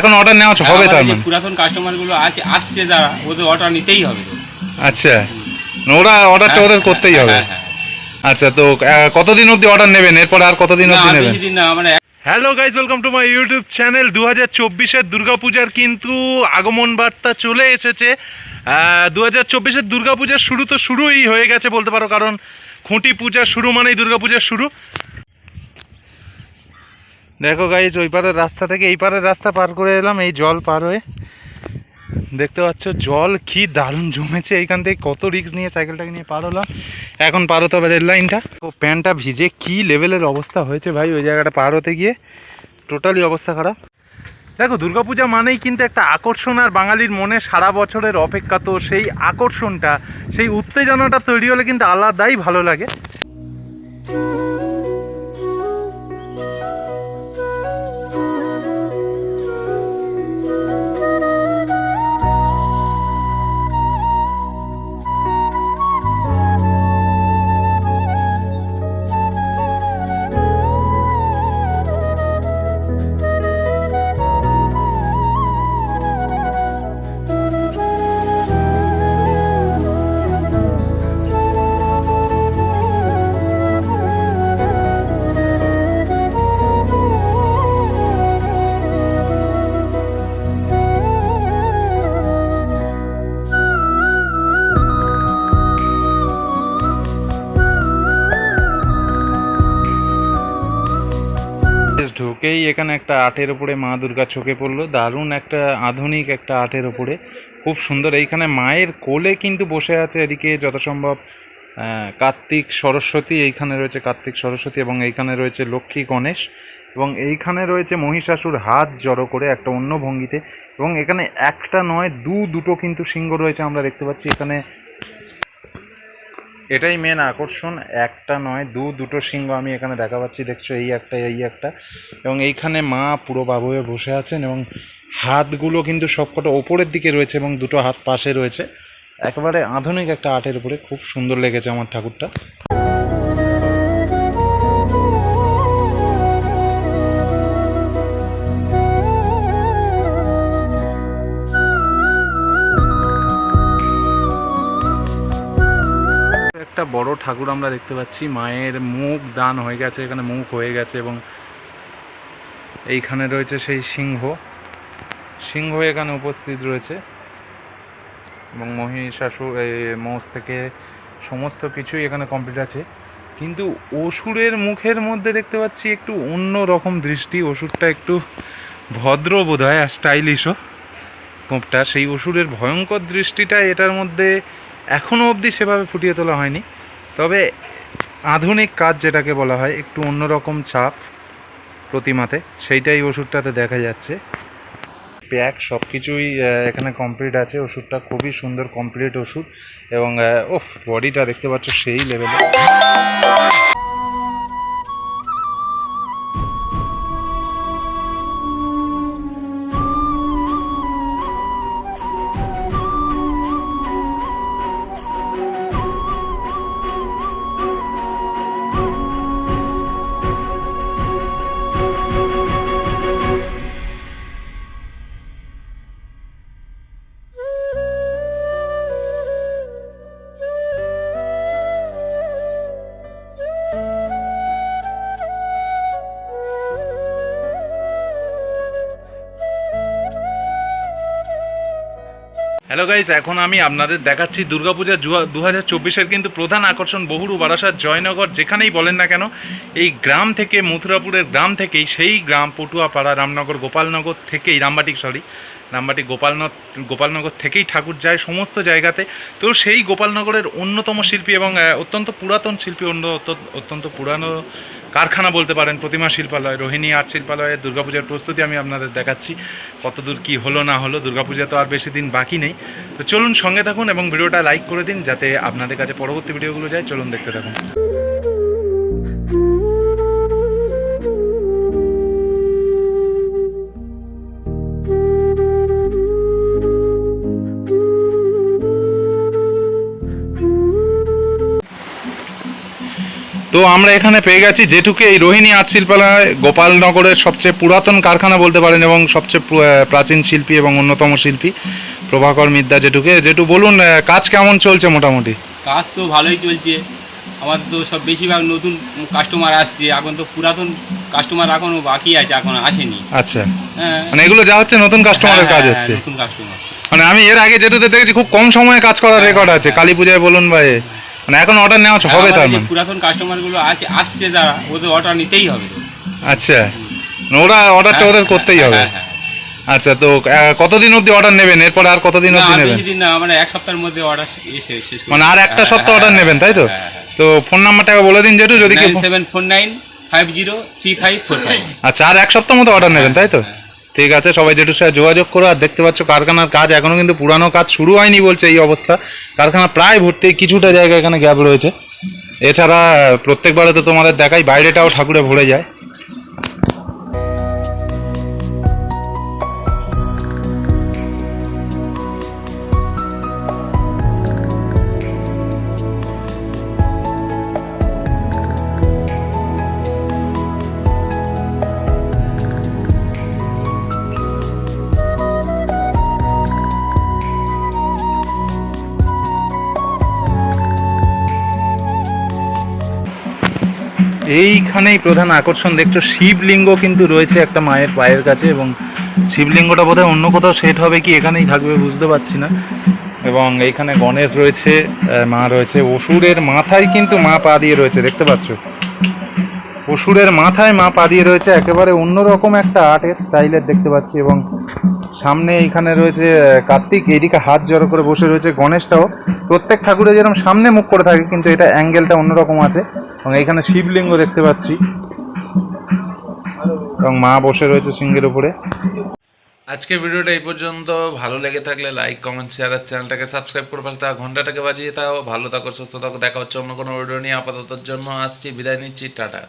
এখন অর্ডার নেওয়া হবে তার মানে? পুরাতন কাস্টমারগুলো আছে আসছে যারা ওদের অর্ডার নিতেই হবে। আচ্ছা। ওরা অর্ডারটা ওদের করতেই হবে। হ্যাঁ, হ্যাঁ, আচ্ছা তো কতদিন অবধি অর্ডার নেবেন? এরপর আর কতদিন অবধি নেবেন? বেশি দিন না মানে hello guys welcome to my YouTube channel দু হাজার চব্বিশের দুর্গাপূজার কিন্তু আগমন বার্তা চলে এসেছে। দু হাজার চব্বিশের দুর্গাপূজার শুরু তো শুরুই হয়ে গেছে বলতে পারো কারণ খুঁটি পূজা শুরু মানেই দুর্গাপূজার শুরু। দেখো গাইজ ওই পারের রাস্তা থেকে এই পারের রাস্তা পার করে এলাম, এই জল পার হয়ে। দেখতে পাচ্ছ, জল কি দারুণ জমেছে, এইখান থেকে কত রিস্ক নিয়ে সাইকেলটাকে নিয়ে পার হলাম। এখন পার হতে হবে রেল লাইনটা তো প্যান্টটা ভিজে কি লেভেলের অবস্থা হয়েছে ভাই, ওই জায়গাটা পার হতে গিয়ে? টোটালি অবস্থা খারাপ। দেখো, দুর্গাপূজা মানেই কিন্তু একটা আকর্ষণ, আর বাঙালির মনে সারা বছরের অপেক্ষা তো সেই আকর্ষণটা, সেই উত্তেজনাটা তৈরি হলে কিন্তু আলাদাই ভালো লাগে। ঢুকেই এখানে একটা আটের ওপরে মা দুর্গা চোখে পড়ল। দারুণ একটা আধুনিক একটা আটের ওপরে খুব সুন্দর। এইখানে মায়ের কোলে কিন্তু বসে আছে এদিকে যত সম্ভব আহ, কার্তিক সরস্বতী এইখানে রয়েছে কার্তিক সরস্বতী এবং এইখানে রয়েছে লক্ষ্মী গণেশ এবং এইখানে রয়েছে মহিষাসুর হাত জড়ো করে একটা অন্য ভঙ্গিতে এবং এখানে একটা নয় দু দুটো কিন্তু সিংহ রয়েছে আমরা দেখতে পাচ্ছি। এখানে এটাই মেন আকর্ষণ, একটা নয়, দু, দুটো সিংহ আমি এখানে দেখা পাচ্ছি, দেখছ, এই একটা এই একটা। এবং এইখানে মা পুরো বাবু হয়ে বসে আছেন এবং হাতগুলো কিন্তু সবকটা ওপরের দিকে রয়েছে এবং দুটো হাত পাশে রয়েছে। একেবারে আধুনিক একটা আর্টের উপরে খুব সুন্দর লেগেছে আমার ঠাকুরটা। বড় ঠাকুর আমরা দেখতে পাচ্ছি। মায়ের মুখ দান হয়ে গেছে, এখানে মুখ হয়ে গেছে এবং এইখানে রয়েছে সেই সিংহ। সিংহ এখানে উপস্থিত রয়েছে এবং মহিষাসুর মোষ থেকে সমস্ত কিছুই এখানে কমপ্লিট আছে। কিন্তু অসুরের মুখের মধ্যে দেখতে পাচ্ছি একটু অন্য রকম দৃষ্টি। অসুরটা একটু ভদ্র বোধ হয় আর স্টাইলিশও কোপটা। সেই অসুরের ভয়ঙ্কর দৃষ্টিটা এটার মধ্যে এখনও অবধি সেভাবে ফুটিয়ে তোলা হয়নি। তবে আধুনিক কাজ যেটাকে বলা হয়, একটু অন্যরকম ছাপ প্রতিমাতে, সেইটাই ওষুধটাতে দেখা যাচ্ছে। প্যাক সব কিছুই এখানে কমপ্লিট আছে। ওষুধটা খুবই সুন্দর কমপ্লিট ওষুধ এবং ও বডিটা দেখতে পাচ্ছ সেই লেভেলে হ্যালো গাইস এখন আমি আপনাদের দেখাচ্ছি দুর্গাপূজা দু হাজার চব্বিশের কিন্তু প্রধান আকর্ষণ বহুরু বারাসাত জয়নগর, যেখানেই বলেন না কেন, এই গ্রাম থেকে, মথুরাপুরের গ্রাম থেকেই, সেই গ্রাম, পটুয়াপাড়া, রামনগর, গোপালনগর থেকেই, রামবাটি সরি রামবাটি গোপালনগর গোপালনগর থেকেই ঠাকুর যায় সমস্ত জায়গাতে। তো সেই গোপালনগরের অন্যতম শিল্পী এবং অত্যন্ত পুরাতন শিল্পী, অন্য অত্য- অত্যন্ত পুরানো কারখানা বলতে পারেন, প্রতিমা শিল্পালয়, রোহিণী আর্ট শিল্পালয়ের দুর্গাপূজার প্রস্তুতি আমি আপনাদের দেখাচ্ছি। কতদূর কি হলো না হলো, দুর্গাপূজা তো আর বেশি দিন বাকি নেই। তো চলুন সঙ্গে থাকুন এবং ভিডিওটা লাইক করে দিন যাতে আপনাদের কাছে পরবর্তী ভিডিওগুলো যায়। চলুন দেখতে থাকুন। তো আমরা এখানে পেয়ে গেছি যেটুকু এই রোহিণী আর্ট শিল্পালয়, গোপালনগরের সবচেয়ে পুরাতন কারখানা বলতে পারেন এবং সবচেয়ে প্রাচীন শিল্পী এবং অন্যতম শিল্পী। প্রভাকর মিদ্যা যেটুকে যেটু বলুন কাজ কেমন চলছে মোটামুটি? কাজ তো ভালোই চলছে। আমার তো সব বেশিরভাগ নতুন কাস্টমার আসছে। এখন তো পুরাতন কাস্টমার এখনও বাকি আছে এখন আসেনি। আচ্ছা। হ্যাঁ। মানে এগুলো যা হচ্ছে নতুন কাস্টমারের কাজ হ্যাঁ, হচ্ছে। নতুন কাস্টমার মানে আমি এর আগে যেটুতে দেখেছি খুব কম সময়ে কাজ করার হ্যাঁ, রেকর্ড আছে। হ্যাঁ। কালী পূজায় বলুন ভাই মানে এখন অর্ডার নেওয়া হবে তার মানে। পুরাতন কাস্টমারগুলো আছে আসছে যারা ওদের অর্ডার নিতেই হবে। আচ্ছা। ওরা অর্ডারটা ওদের করতেই হবে। হ্যাঁ, হ্যাঁ, হ্যাঁ। আচ্ছা তো আহ, কতদিন অবধি অর্ডার নেবেন? এরপর আর কতদিন না, অবধি আর নেবেন? বেশি দিন না মানে এক সপ্তাহের মধ্যে অর্ডার এসে শেষ মানে আর একটা সপ্তাহ অর্ডার নেবেন তাই তো? তো ফোন নাম্বারটা বলে দিন যেটু যদি কেউ seven four nine five zero three five four five আচ্ছা আর এক সপ্তাহ মতো অর্ডার নেবেন তাই তো? ঠিক আছে সবাই যেটুর সাথে যোগাযোগ করো আর দেখতে পাচ্ছ কারখানার কাজ এখনও কিন্তু পুরানো কাজ শুরু হয়নি বলছে এই অবস্থা। কারখানা প্রায় ভর্তি কিছুটা জায়গা এখানে গ্যাপ রয়েছে। এছাড়া প্রত্যেকবারে তো তোমাদের দেখাই বাইরেটাও ঠাকুরে ভরে যায়। এইখানেই প্রধান আকর্ষণ। দেখছ, শিবলিঙ্গ কিন্তু রয়েছে একটা মায়ের পায়ের কাছে এবং শিবলিঙ্গটা বোধহয় অন্য কোথাও সেট হবে কি এখানেই থাকবে বুঝতে পারছি না। এবং এইখানে গণেশ রয়েছে মা রয়েছে। অসুরের মাথায় কিন্তু মা পা দিয়ে রয়েছে, দেখতে পাচ্ছ? অসুরের মাথায় মা পা দিয়ে রয়েছে, একেবারে অন্যরকম একটা আর্টের স্টাইলের দেখতে পাচ্ছি এবং সামনে এইখানে রয়েছে কার্তিক এইদিকে হাত জড়ো করে বসে রয়েছে গণেশটাও। প্রত্যেক ঠাকুরের যেরকম সামনে মুখ করে থাকে, কিন্তু এটা অ্যাঙ্গেলটা অন্যরকম আছে। এবং এখানে শিবলিঙ্গ দেখতে পাচ্ছি। এবং মা বসে রয়েছে সিংহের উপরে। আজকে ভিডিওটা এই পর্যন্ত। ভালো লেগে থাকলে লাইক কমেন্ট শেয়ার আর চ্যানেলটাকে সাবস্ক্রাইব করে পাশে থাকা ঘন্টাটাকে বাজিয়ে তাও ভালো থাকো, সুস্থ থাকো। দেখা হচ্ছে অন্য কোনো ভিডিও নিয়ে আপাতত জন্য। আসছি, বিদায় নিচ্ছি, টাটা।